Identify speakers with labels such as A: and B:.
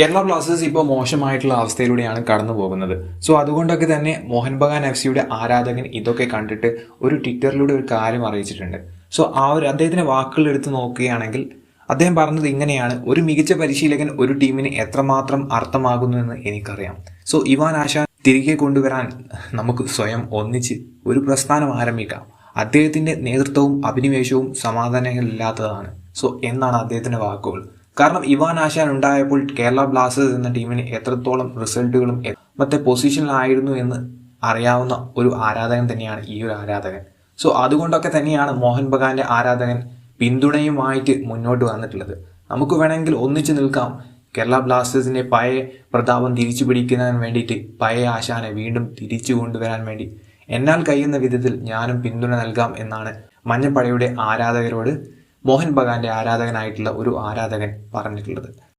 A: Kerala Blasters ഇപ്പോൾ മോശമായിട്ടുള്ള അവസ്ഥയിലൂടെയാണ് കടന്നു പോകുന്നത്. സോ അതുകൊണ്ടൊക്കെ തന്നെ മോഹൻ ബഗാൻ എഫ് സിയുടെ ആരാധകൻ ഇതൊക്കെ കണ്ടിട്ട് ഒരു ട്വിറ്ററിലൂടെ ഒരു കാര്യം അറിയിച്ചിട്ടുണ്ട്. സോ ആ ഒരു അദ്ദേഹത്തിന്റെ വാക്കുകൾ എടുത്ത് നോക്കുകയാണെങ്കിൽ അദ്ദേഹം പറഞ്ഞത് ഇങ്ങനെയാണ്. ഒരു മികച്ച പരിശീലകൻ ഒരു ടീമിന് എത്രമാത്രം അർത്ഥമാകുന്നു എന്ന് എനിക്കറിയാം. സോ ഇവാൻ ആശാൻ തിരികെ കൊണ്ടുവരാൻ നമുക്ക് സ്വയം ഒന്നിച്ച് ഒരു പ്രസ്ഥാനം ആരംഭിക്കാം. അദ്ദേഹത്തിന്റെ നേതൃത്വവും അഭിനിവേശവും സമാധാനങ്ങളില്ലാത്തതാണ്. സോ എന്നാണ് അദ്ദേഹത്തിന്റെ വാക്കുകൾ. കാരണം ഇവാൻ ആശാൻ ഉണ്ടായപ്പോൾ കേരള ബ്ലാസ്റ്റേഴ്സ് എന്ന ടീമിന് എത്രത്തോളം റിസൾട്ടുകളും മറ്റേ പൊസിഷനിലായിരുന്നു എന്ന് അറിയാവുന്ന ഒരു ആരാധകൻ തന്നെയാണ് ഈ ഒരു ആരാധകൻ. സോ അതുകൊണ്ടൊക്കെ തന്നെയാണ് മോഹൻ ബഗാന്റെ ആരാധകൻ പിന്തുണയുമായിട്ട് മുന്നോട്ട് വന്നിട്ടുള്ളത്. നമുക്ക് വേണമെങ്കിൽ ഒന്നിച്ചു നിൽക്കാം. കേരള ബ്ലാസ്റ്റേഴ്സിന്റെ പഴയ പ്രതാപം തിരിച്ചു പിടിക്കുന്നതിന് വേണ്ടിയിട്ട് പഴയ ആശാനെ വീണ്ടും തിരിച്ചു കൊണ്ടുവരാൻ വേണ്ടി എന്നാൽ കഴിയുന്ന വിധത്തിൽ ഞാനും പിന്തുണ നൽകാം എന്നാണ് മഞ്ഞപ്പടയുടെ ആരാധകരോട് മോഹൻ ബഗാന്റെ ആരാധകനായിട്ടുള്ള ഒരു ആരാധകൻ പറഞ്ഞിട്ടുള്ളത്.